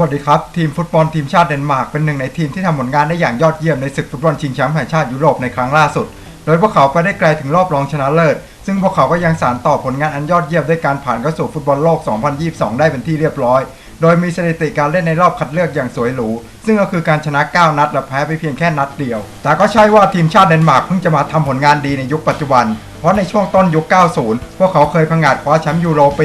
วัสดีครับ ทีมฟุตบอลทีมชาติเดนมาร์กเป็นหนึ่งในทีมที่ทำผลงานได้อย่างยอดเยี่ยมในศึกฟุตบอลชิงแชมป์แห่งชาติยุโรปในครั้งล่าสุด โดยพวกเขาไปได้ไกลถึงรอบรองชนะเลิศ ซึ่งพวกเขาก็ยังสานต่อผลงานอันยอดเยี่ยมด้วยการผ่านเข้าสู่ฟุตบอลโลก 2022 ได้เป็นที่เรียบร้อย โดยมีสถิติการเล่นในรอบคัดเลือกอย่างสวยหรู ซึ่งก็คือการชนะ 9 นัดและแพ้ไปเพียงแค่นัดเดียว แต่ก็ใช่ว่าทีมชาติเดนมาร์กเพิ่งจะมาทำผลงานดีในยุคปัจจุบัน เพราะในช่วงต้นยุค 90 พวกเขาเคยพังงาดคว้าแชมป์ยูโรปี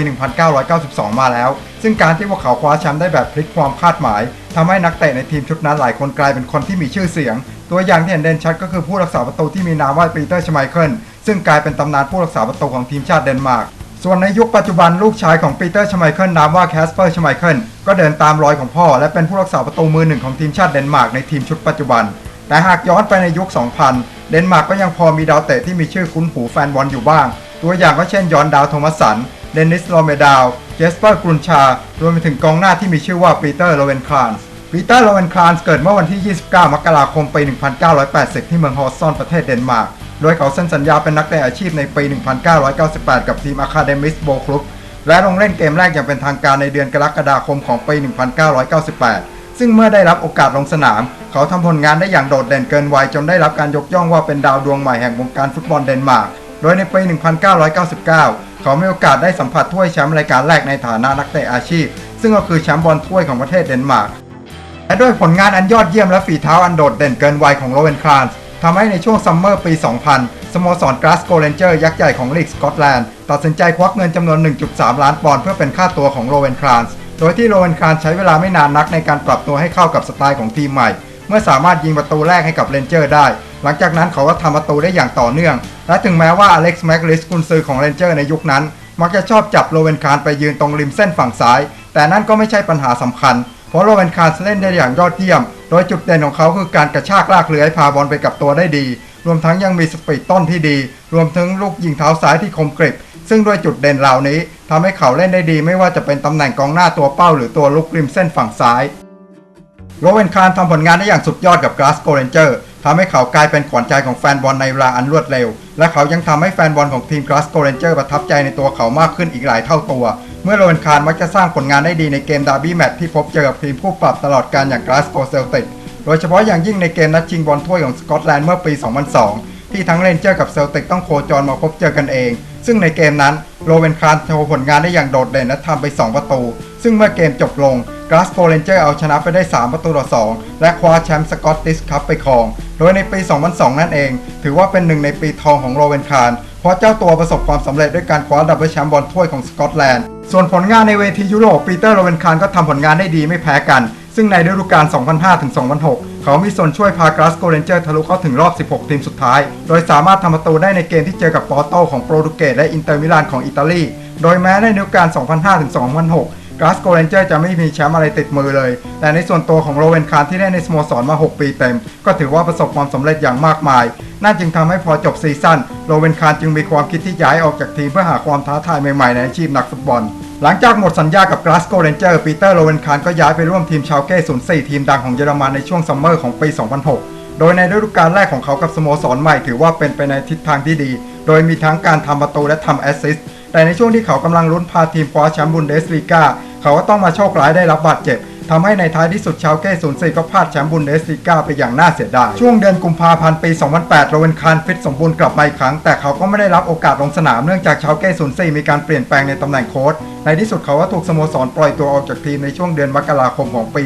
1992 มาแล้ว ซึ่งการที่พวกเขาคว้าแชมป์ได้แบบพลิกความคาดหมายทำให้นักเตะในทีมชุดนั้นหลายคนกลายเป็นคนที่มีชื่อเสียง ตัวอย่างที่เห็นเด่นชัดก็คือผู้รักษาประตูที่มีนามว่าปีเตอร์ชไมเคิลซึ่งกลายเป็นตำนานผู้รักษาประตูของทีมชาติเดนมาร์กส่วนในยุคปัจจุบันลูกชายของปีเตอร์ชไมเคิลนามว่าแคสเปอร์ชไมเคิลก็เดินตามรอยของพ่อ และเป็นผู้รักษาประตูมือหนึ่งของทีมชาติเดนมาร์กในทีมชุดปัจจุบัน แต่หากย้อนไปในยุค 2000 เดนมาร์กก็ยังพอมีดาวเตะที่มีชื่อคุ้นหูแฟนบอลอยู่บ้าง ตัวอย่างก็เช่นยอนดาวโทมัสสัน เดนิสโรเมดาว เจสเปอร์กรุนชา รวมไปถึงกองหน้าที่มีชื่อว่าปีเตอร์โรเวนคลานส์ปีเตอร์โรเวนคลานส์เกิดเมื่อวันที่ 29 มกราคมปี 1980 ที่เมืองฮอสซอนประเทศเดนมาร์ก โดยเขาเซ็นสัญญาเป็นนักเตะอาชีพในปี 1998 กับทีมอะคาเดมิสโบคลุปและลงเล่นเกมแรกอย่างเป็นทางการในเดือนกรกฎาคมของปี 1998 ซึ่งเมื่อได้รับโอกาสลงสนาม เขาทำผลงานได้อย่างโดดเด่นเกินวัยจนได้รับการยกย่องว่าเป็นดาวดวงใหม่แห่งวงการฟุตบอลเดนมาร์ก โดยในปี 1999 เขามีโอกาสได้สัมผัสถ้วยแชมป์รายการแรกในฐานะนักเตะอาชีพ ซึ่งก็คือแชมป์บอลถ้วยของประเทศเดนมาร์ก และด้วยผลงานอันยอดเยี่ยมและฝีเท้าอันโดดเด่นเกินวัยของโรเวนคลานส์ทำให้ในช่วงซัมเมอร์ปี 2000 สโมสรกราสโกเรนเจอร์ยักษ์ใหญ่ของลีกสกอตแลนด์ตัดสินใจควักเงินจำนวน 1.3 ล้านปอนด์เพื่อเป็นค่าตัวของโรเวนคลานส์ ดยที่โรเวนคานส์ใช้เวลาไม่นานนักในการปรับตัวให้เข้ากับสไตล์ของทีมใหม่ เมื่อสามารถยิงประตูแรกให้กับเรนเจอร์ได้ หลังจากนั้นเขาก็ทำประตูได้อย่างต่อเนื่อง และถึงแม้ว่าอเล็กซ์แมกลิสกุนซือของเรนเจอร์ในยุคนั้น มักจะชอบจับโรเวนคานส์ไปยืนตรงริมเส้นฝั่งซ้าย แต่นั่นก็ไม่ใช่ปัญหาสำคัญ เพราะโรเวนคาร์เล่นได้อย่างยอดเยี่ยม โดยจุดเด่นของเขาคือการกระชากลากเลื้อยพาบอลไปกับตัวได้ดี รวมทั้งยังมีสปีดต้นที่ดี รวมถึงลูกยิงเท้าซ้ายที่คมกริบ ซึ่งด้วยจุดเด่นเหล่านี้ทำให้เขาเล่นได้ดีไม่ว่าจะเป็นตำแหน่งกองหน้าตัวเป้าหรือตัวลุกริมเส้นฝั่งซ้ายโรเวนคารทำผลงานได้อย่างสุดยอดกับกราสโกเรนเจอร์ทำให้เขากลายเป็นขวัญใจของแฟนบอลในเวลาอันรวดเร็ว และเขายังทำให้แฟนบอลของทีมกราสโกเรนเจอร์ประทับใจในตัวเขามากขึ้นอีกหลายเท่าตัว เมื่อโรเวนคารมักจะสร้างผลงานได้ดีในเกมดาร์บี้แมตช์ที่พบเจอกับทีมผู้ปรับตลอดการอย่างกราสโกเซลติกโดยเฉพาะอย่างยิ่งในเกมนัดชิงบอลถ้วยของสกอตแลนด์เมื่อปี 2002 ที่ทั้งเรนเจอร์กับเซลติกต้องโคจรมาพบเจอกันเอง ซึ่งในเกมนั้นโรเวนคารโชว์ผลงานได้อย่างโดดเด่นและทำไป 2 ประตู ซึ่งเมื่อเกมจบลงกราสโกเรนเจอร์เอาชนะไปได้ 3 ประตูต่อ 2 และคว้าแชมป์สกอตติสคัพไปครอง โดยในปี 2002 นั่นเอง ถือว่าเป็นหนึ่งในปีทองของโรเวนคารเพราะเจ้าตัวประสบความสำเร็จด้วยการคว้าดับเบิลแชมป์บอลถ้วยของสกอตแลนด์ ส่วนผลงานในเวทียุโรปปีเตอร์โรเวนคารก็ทำผลงานได้ดีไม่แพ้กัน ซึ่งในฤดูกาล 2005-2006 เขามีส่วนช่วยพากราสโกเรนเจอร์ทะลุเข้าถึงรอบ 16 ทีมสุดท้าย โดยสามารถทำประตูได้ในเกมที่เจอกับปอร์โตของโปรตุเกสและอินเตอร์มิลานของอิตาลี โดยแม้ในฤดูกาล 2005-2006กราสโกเรนเจอร์จะไม่มีแชมป์อะไรติดมือเลย แต่ในส่วนตัวของโรเวนคารที่ได้ในสโมสรมา 6 ปีเต็ม ก็ถือว่าประสบความสำเร็จอย่างมากมาย นั่นจึงทำให้พอจบซีซั่น โรเวนคารจึงมีความคิดที่ย้ายออกจากทีมเพื่อหาความท้าทายใหม่ๆในอาชีพนักฟุตบอล หลังจากหมดสัญญากับกราสโกเรนเจอร์ปีเตอร์โรเวนคารก็ย้ายไปร่วมทีมชาวเก้04ทีมดังของเยอรมันในช่วงซัมเมอร์ของปี 2006 โดยในฤดูกาลแรกของเขากับสโมสรใหม่ถือว่าเป็นไปในทิศทางที่ดี โดยมีทั้งการทำประตูและทำแอสซิสต์ แต่ในช่วงที่เขากำลังลุ้นพาทีมคว้าแชมป์บุนเดสลีกาเขาก็ต้องมาโชคร้ายได้รับบาดเจ็บทำให้ในท้ายที่สุดชาวเก้04ก็พลาดแชมป์บุนเดสลีกาไปอย่างน่าเสียดาย ช่วงเดือนกุมภาพันธ์ปี 2008 โรเวนคารฟิตสมบูรณ์กลับมาอีกครั้ง แต่เขาก็ไม่ได้รับโอกาสลงสนามเนื่องจากชาวเก้04มีการเปลี่ยนแปลงในตำแหน่งโค้ช ในที่สุดเขาก็ถูกสโมสรปล่อยตัวออกจากทีมในช่วงเดือนมกราคมของปี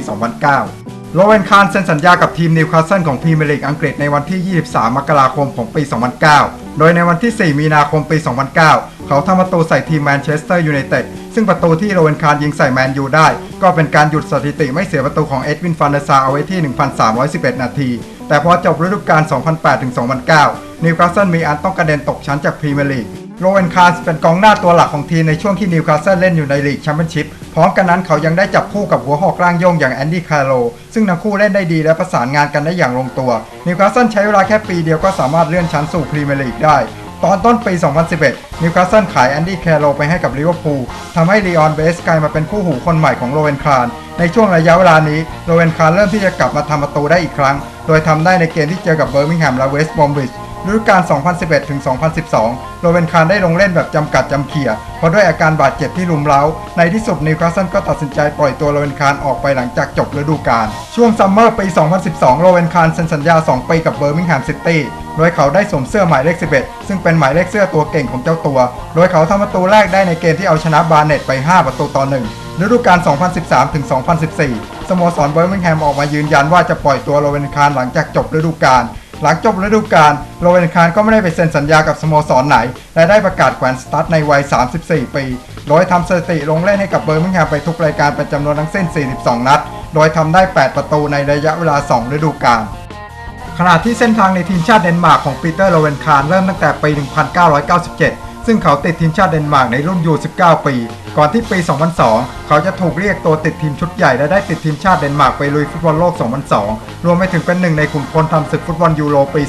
2009โรเวนคารเซ็นสัญญากับทีมนิวคาสเซิลของพรีเมียร์ลีกอังกฤษในวันที่ 23 มกราคมของปี 2009 โดยในวันที่ 4 มีนาคมปี 2009 เขาทำประตูใส่ทีมแมนเชสเตอร์ยูไนเต็ด ซึ่งประตูที่โรเวนคารยิงใส่แมนยูได้ ก็เป็นการหยุดสถิติไม่เสียประตูของเอ็ดวินฟานเดซาเอาไว้ที่ 1,311 นาที แต่พอจบฤดูกาล 2008-2009 นิวคาสเซิลมีอันต้องกระเด็นตกชั้นจากพรีเมียร์ลีก โรเวนคาร์สเป็นกองหน้าตัวหลักของทีมในช่วงที่นิวคาสเซิลเล่นอยู่ในลีกแชมเปี้ยนชิพ พร้อมกันนั้นเขายังได้จับคู่กับหัวหอกร่างโย่งอย่างแอนดี้คาร์โลซึ่งทั้งคู่เล่นได้ดีและประสานงานกันได้อย่างลงตัว นิวคาสเซิลใช้เวลาแค่ปีเดียวก็สามารถเลื่อนชั้นสู่พรีเมียร์ลีกได้ ตอนต้นปี 2011 นิวคาสเซิลขายแอนดี้แคร์โรไปให้กับลิเวอร์พูลทำให้ลีออนเบสกลายมาเป็นคู่หูคนใหม่ของโรเวนคาร์ในช่วงระยะเวลานี้โรเวนคาร์เริ่มที่จะกลับมาทำประตูได้อีกครั้ง โดยทำได้ในเกมที่เจอกับเบอร์มิงแฮมและเวสต์บอมบริดจ์ ฤดูกาล 2011 ถึง 2012 โรเวนคารได้ลงเล่นแบบจำกัดจำเขี่ย เพราะด้วยอาการบาดเจ็บที่รุมเร้า ในที่สุดนิวคาสเซิลก็ตัดสินใจปล่อยตัวโรเวนคารออกไปหลังจากจบฤดูกาล ช่วงซัมเมอร์ปี 2012 โรเวนคารเซ็นสัญญา 2 ปีกับเบอร์มิงแฮมซิตี้ โดยเขาได้สวมเสื้อหมายเลข 11 ซึ่งเป็นหมายเลขเสื้อตัวเก่งของเจ้าตัว โดยเขาทำประตูแรกได้ในเกมที่เอาชนะบาร์เน็ตไป 5 ประตูต่อ1ฤดูกาล 2013 ถึง 2014 สโมสรเบอร์มิงแฮมออกมายืนยันว่าจะปล่อยตัวโรเวนคารหลังจากจบฤดูกาล หลังจบฤดูกาลโรเวนคารก็ไม่ได้ไปเซ็นสัญญากับสโมสรไหน และได้ประกาศแขวนสตั๊ดในวัย 34 ปี โดยทำสถิติลงเล่นให้กับเบอร์มิงแฮมไปทุกรายการเป็นจำนวนทั้งสิ้น 42 นัด โดยทำได้ 8 ประตูในระยะเวลา 2 ฤดูกาลขณะที่เส้นทางในทีมชาติเดนมาร์กของปีเตอร์โรเวนคารเริ่มตั้งแต่ปี 1997 ซึ่งเขาติดทีมชาติเดนมาร์กในรุ่นยู19 ปี ก่อนที่ปี 2002 เขาจะถูกเรียกตัวติดทีมชุดใหญ่และได้ติดทีมชาติเดนมาร์กไปลุยฟุตบอลโลก 2002 รวมไปถึงเป็นหนึ่งในขุนพลทำศึกฟุตบอลยูโรปี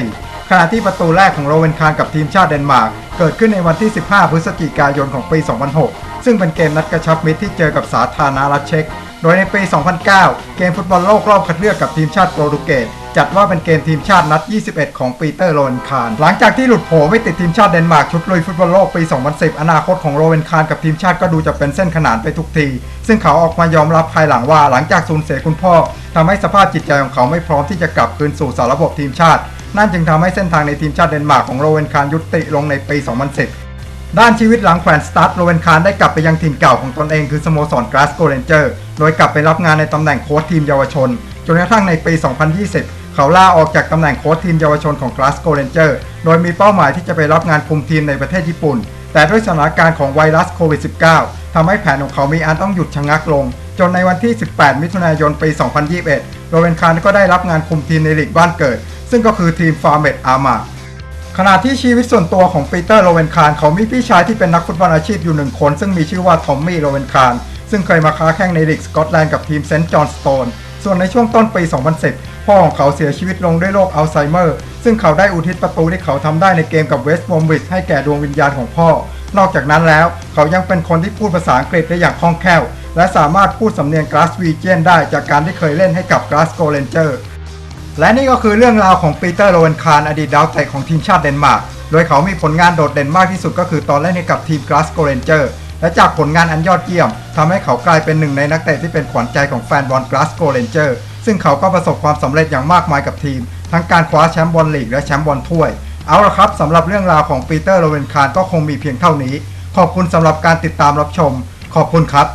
2004 ขณะที่ประตูแรกของโรเวนคารกับทีมชาติเดนมาร์กเกิดขึ้นในวันที่ 15 พฤศจิกายนของปี 2006 ซึ่งเป็นเกมนัดกระชับมิตรที่เจอกับสาธารณรัฐเช็ก โดยในปี 2009 เกมฟุตบอลโลกรอบคัดเลือกกับทีมชาติโปรตุเกส จัดว่าเป็นเกมทีมชาตินัด 21 ของปีเตอร์โรเวนคารหลังจากที่หลุดโผไม่ติดทีมชาติเดนมาร์กชุดลุยฟุตบอลโลกปี 2010 อนาคตของโรเวนคารกับทีมชาติก็ดูจะเป็นเส้นขนานไปทุกที ซึ่งเขาออกมายอมรับภายหลังว่าหลังจากสูญเสียคุณพ่อทำให้สภาพจิตใจของเขาไม่พร้อมที่จะกลับคืนสู่สารระบบทีมชาติ นั่นจึงทำให้เส้นทางในทีมชาติเดนมาร์กของโรเวนคารยุติลงในปี 2010ด้านชีวิตหลังแขวนสตาร์ทโรเวนคารได้กลับไปยังถิ่นเก่าของตนเองคือสโมสรกราสโกเรนเจอร์ โดยกลับไปรับงานในตำแหน่งโค้ชทีมเยาวชน จนกระทั่งในปี 2020 เขาลาออกจากตำแหน่งโค้ชทีมเยาวชนของกราสโกเรนเจอร์โดยมีเป้าหมายที่จะไปรับงานคุมทีมในประเทศญี่ปุ่น แต่ด้วยสถานการณ์ของไวรัสโควิด -19 ทำให้แผนของเขามีอันต้องหยุดชะงักลง จนในวันที่ 18 มิถุนายนปี 2021 โรเวนคารก็ได้รับงานคุมทีมในลีกบ้านเกิด ซึ่งก็คือทีมฟาร์เมดอาร์มาขณะที่ชีวิตส่วนตัวของปีเตอร์โรเวนคารเขามีพี่ชายที่เป็นนักฟุตบอลอาชีพอยู่หนึ่งคน ซึ่งมีชื่อว่าทอมมี่โรเวนคารซึ่งเคยมาค้าแข่งในลีกสกอตแลนด์กับทีมเซนต์จอห์นสโตนส่วนในช่วงต้นปี 2010 พ่อของเขาเสียชีวิตลงด้วยโรคอัลไซเมอร์ ซึ่งเขาได้อุทิศประตูที่เขาทำได้ในเกมกับเวสต์บอมวิชให้แก่ดวงวิญญาณของพ่อ นอกจากนั้นแล้ว เขายังเป็นคนที่พูดภาษาอังกฤษได้อย่างคล่องแคล่ว และสามารถพูดสำเนียงกราสวีเจียนได้จากการที่เคยเล่นให้กับกราสโกเรนเจอร์และนี่ก็คือเรื่องราวของปีเตอร์โรเวนคารอดีตดาวเตะของทีมชาติเดนมาร์ก โดยเขามีผลงานโดดเด่นมากที่สุดก็คือตอนเล่นให้กับทีมกราสโกเรนเจอร์ และจากผลงานอันยอดเยี่ยมทำให้เขากลายเป็นหนึ่งในนักเตะที่เป็นขวัญใจของแฟนบอลกราสโกเรนเจอร์ ซึ่งเขาก็ประสบความสำเร็จอย่างมากมายกับทีม ทั้งการคว้าแชมป์บอลลีกและแชมป์บอลถ้วย เอาละครับสำหรับเรื่องราวของปีเตอร์โรเวนคารก็คงมีเพียงเท่านี้ ขอบคุณสำหรับการติดตามรับชม ขอบคุณครับ